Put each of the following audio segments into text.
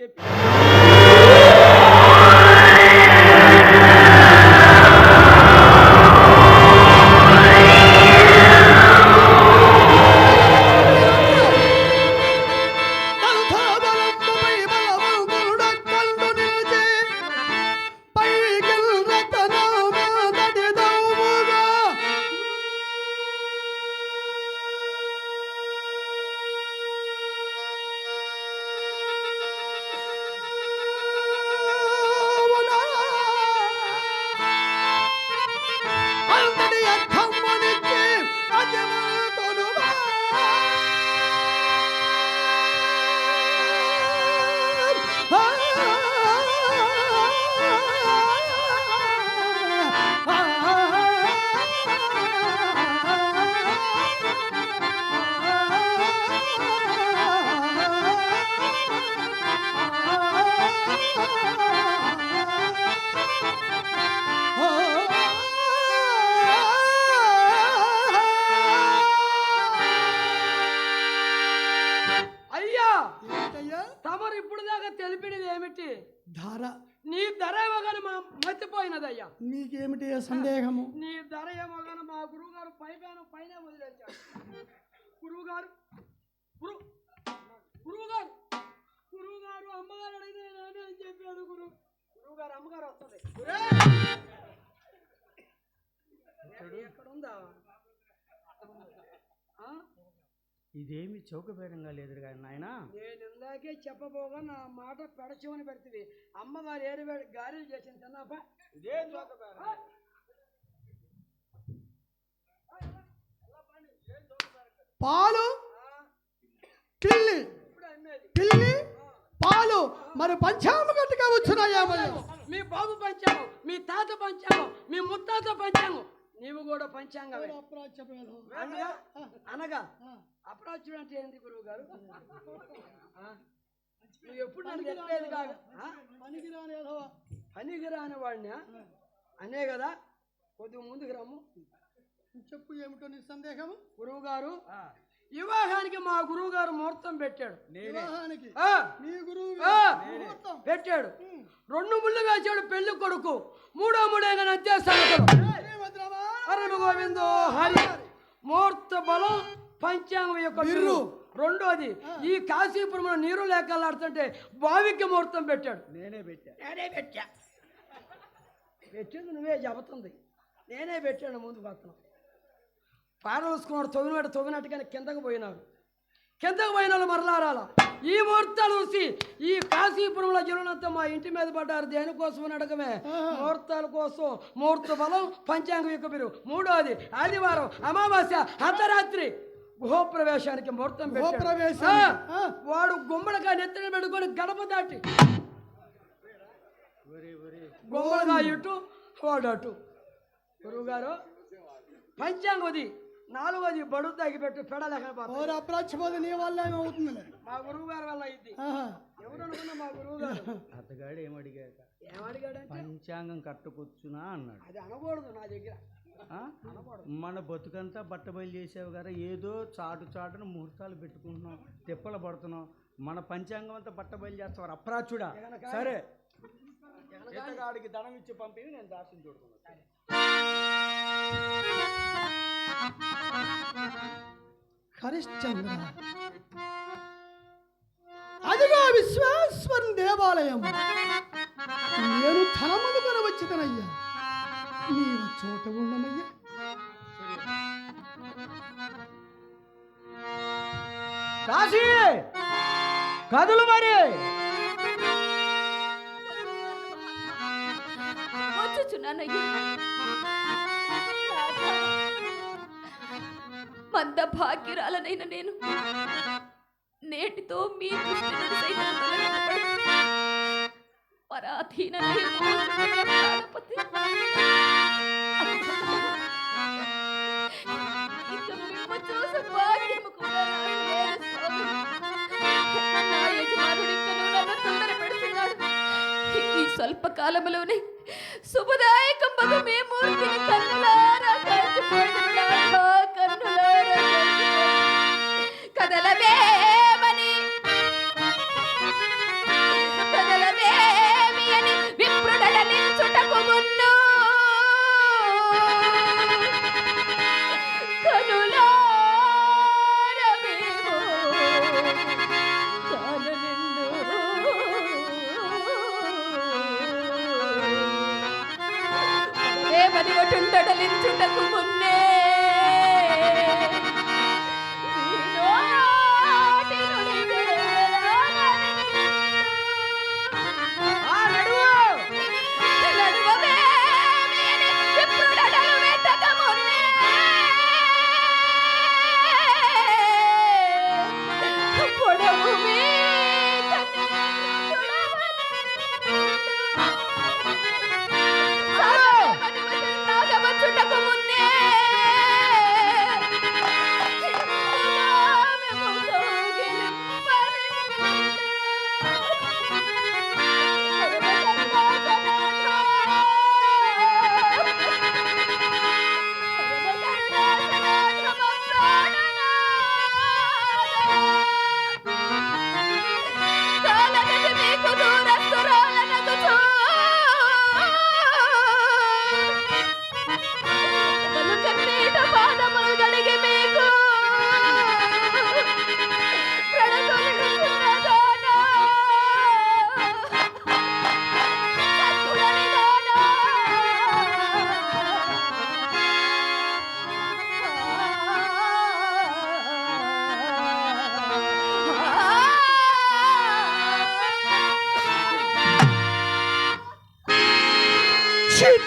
చెప్పి గారు పైపైన పైన వదిలేశారు. గురువు గారు గురు గురువు గారు గురువు గారు అమ్మగారు అడిగితే నేనే అని చెప్పాడు గురు. గురువు గారు అమ్మగారు వస్తుంది. గురే! ఎక్కడ ఉందా ఆ? ఇదేమి చౌకబేరంగా లేదు కానీ నాయనా. నేను ఇందాకే చెప్పబోగా నా మాట పెడచమని పెడుతుంది అమ్మగారు ఏడు వేడు గారెలు చేసింది తిన్నాపా ఇదే చోకబేరం. పాలు? కిల్లి కిల్లి పాలు. మరి పంచాము గట్టిగా వచ్చున్నాయా మరి మీ బాబు పంచాంగం మీ తాత పంచాంగం మీ ముత్తాత పంచాంగం నీవు కూడా పంచాంగమే. అనగా అనగా అప్రాచుడు అంటే ఏంటి గురువు గారు? నువ్వు ఎప్పుడు నన్ను చెప్పేది కాదు. పనికిరాని వాడిని? అనే కదా కొద్దిగా ముందుకు రమ్ము. చెప్పు ఏమిటో నీ సందేహము? గురువు గారు వివాహానికి మా గురువు గారు ముహూర్తం పెట్టాడు. వివాహానికి గురువు. పెట్టాడు. రెండు ముళ్ళు వేసాడు పెళ్ళి కొడుకు. మూడో మూడేగా. హరణ గోవిందో హరి. ముహూర్త బలం పంచాంగం యొక్క. బిర్రు. రెండోది ఈ కాశీపురంలో నీరు లేకలాడుతుంటే బావికి ముహూర్తం పెట్టాడు. నేనే పెట్టా. నేనే పెట్టా. పెట్టింది నువ్వే చెబుతుంది. నేనే పెట్టాను ముందు పక్కన పారవసుకున్నాడు తొగినాడు తొగినట్టుగానే కిందకు పోయినాడు. కిందకు పోయిన వాళ్ళు మరలారాల? ఈ ముహూర్తాలు చూసి ఈ కాశీపురంలో జనులంతా మా ఇంటి మీద పడ్డారు దేనికోసం అని అడగమే? ముహూర్తాల కోసం. ముహూర్త బలం పంచాంగం యొక్క మీరు మూడోది ఆదివారం అమావాస్య అర్ధరాత్రి. గృహప్రవేశానికి ముహూర్తం ఆ, వాడు గుమ్మడిగా నెత్తిన పెట్టుకొని గడప దాటి. గుమ్మడిగా ఇటు వాడు అటు. గురువుగారు పంచాంగది నాలుగోది బడు తగ్గిపెట్టు పెడలేకపోతే. ఓరి అప్రాచ్యపోతే నీ వల్ల ఏమవుతుంది మా గురువు గారి వల్ల ఇది ఎవరు అనుకున్నా మా గురువు గారు. అతగాడు ఏమడిగాక? ఏమడిగాడంటే? పంచాంగం కట్టుకొచ్చునా అన్నాడు. అది అనకూడదు నా దగ్గర. ఆ? మన బతుకంతా బట్టబయలు చేసావు కదా ఏదో చాటు చాటున ముహూర్తాలు పెట్టుకుంటున్నాం తిప్పలు పడుతున్నాం మన పంచాంగం అంతా బట్టబయలు చేస్తావు అప్రాచుడా సరే. ఇతగాడికి ధనం ఇచ్చి పంపి నేను దాసం చూడుకున్నాను హరిశ్చంద్ర. అదిగా విశ్వేశ్వరుని దేవాలయం. నేను ధనమును కొనవచ్చితనయ్యా నీవు చోట ఉండమయ్యా. కాశీ! కదులు మరి! వచ్చుచున్నానయ్యా మంద భాగ్యురాలనైన నేను. నేటితో మీ దృష్టి నుండి చూసే భాగ్యము కూడా ఈ స్వల్ప కాలంలోనే శుభదాయకం మగు మూర్తిని కన్నులా চরিত্রটা খুব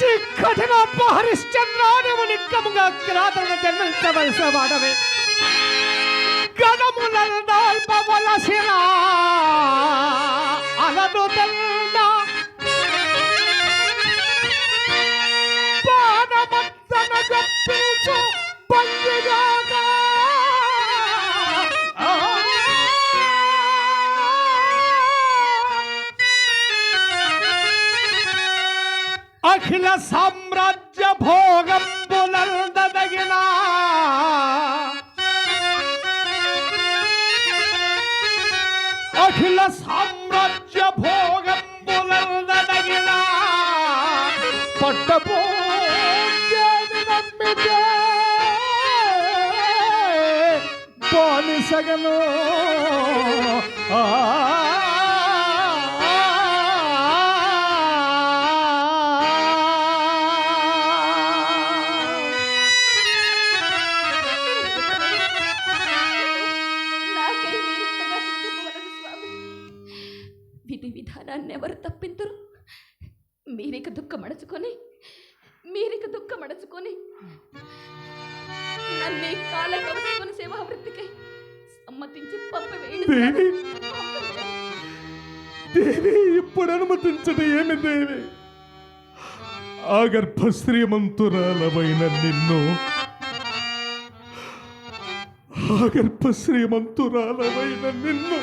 చిచి కఠిన హరిశ్చంద్రాన్ని నిక్కముగా కిరాతను జన్మించవలసిన వాడవే గడములల్పవలసిన అలదు తెల్ల సామ్రాజ్య భోగం పునర్దగిన అఖిల సామ్రాజ్య భోగం పునర్దగిన పట్టపోని సగను ఆ దేవి. దేవి ఇప్పుడు అనుమతించట ఏమి దేవి? ఆ గర్భశ్రీమంతురాలమైన నిన్ను. ఆ గర్భశ్రీమంతురాలమైన నిన్ను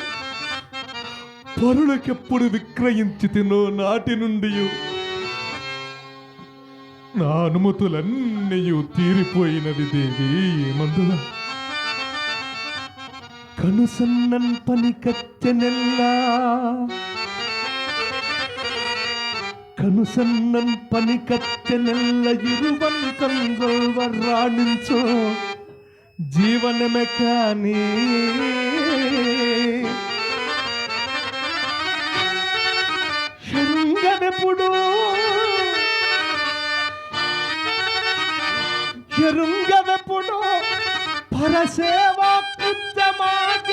పరులకెప్పుడు విక్రయించి తినో నాటి నుండి నా అనుమతులన్నీ తీరిపోయినవి దేవి ఏమందులా కనుసన్నన్ పని కత్తెనెల్లా కనుసన్నన్ పని కత్తెనెల్ల ఇరువన్ కంగొల్వ రాణించు జీవనమే కానీ శృంగనెప్పుడు சுத்தமாக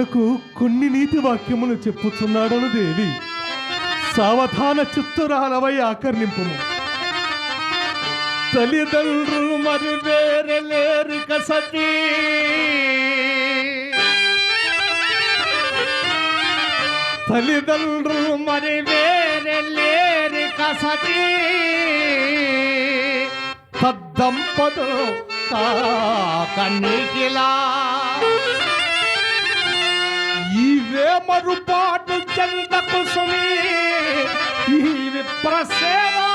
కడకు కొన్ని నీతి వాక్యములు చెప్పుచున్నాడను దేవి. సావధాన చిత్తురాలవై ఆకర్ణింపు తల్లిదండ్రులు మరి వేరే లేరు కసతి తల్లిదండ్రులు మరి వేరే లేరు కసతి తద్దంపతులు కన్నీకిలా మరుపాటు చెందకు సుమి? ఈ విప్రసేవా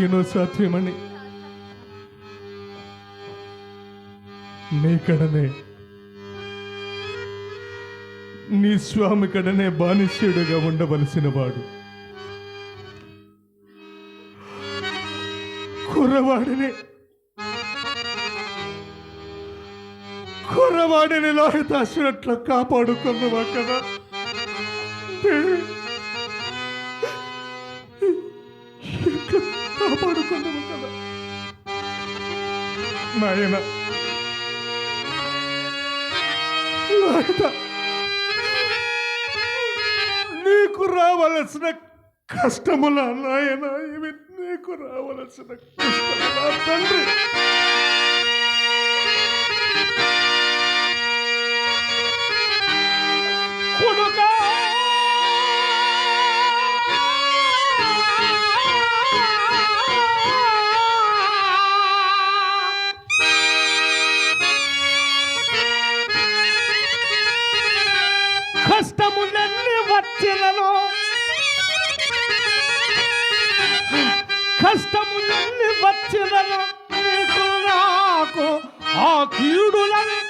మరియును సాత్వమణి నీ కడనే నీ స్వామి కడనే బానిష్యుడుగా ఉండవలసిన వాడు కుర్రవాడిని కుర్రవాడిని లోహితాసినట్లు కాపాడుకున్నవా కదా. కాపాడుకున్నాము కదా నాయన నాయన నీకు రావలసిన కష్టముల నాయన ఇవి నీకు రావలసిన కష్టముల తండ్రి కొడుకా కష్టములన్నీ కష్టము కష్టములన్నీ వచ్చినను నీకు నాకు. ఆ కీడులంతటపోతే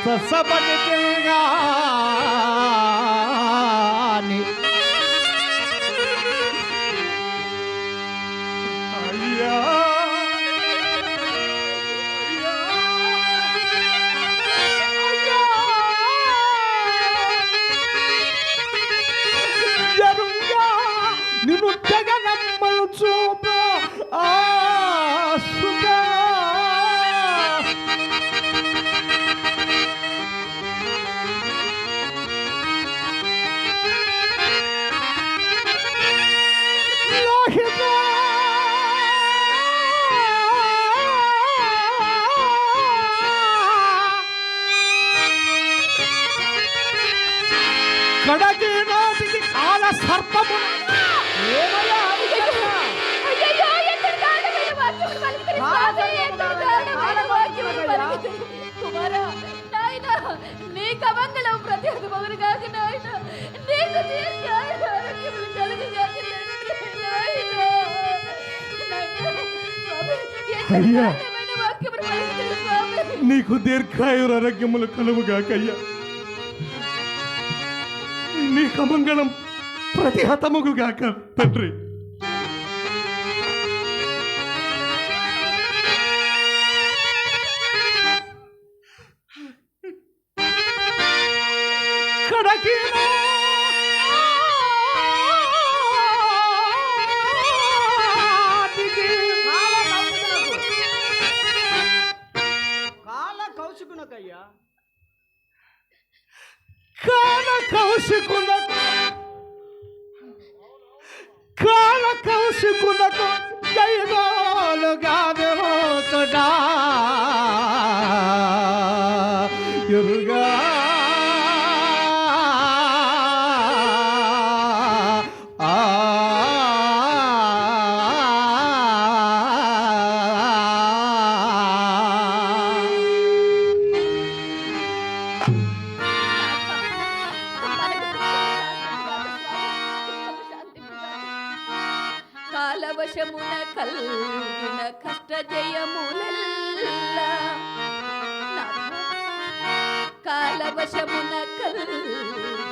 సంత సభని నాయనా. నీకు దీర్ఘాయుర ఆరోగ్యములు అయ్యా. నీకు దీర్ఘాయుర ఆరోగ్యములు కలుగుగాకయ్యా నీ కమంగళం ప్రతిహతముగుగాక తండ్రి కడకి కాల కౌశికునకయ్యా. కాల కౌశికునకు. కాల కౌశికునకు.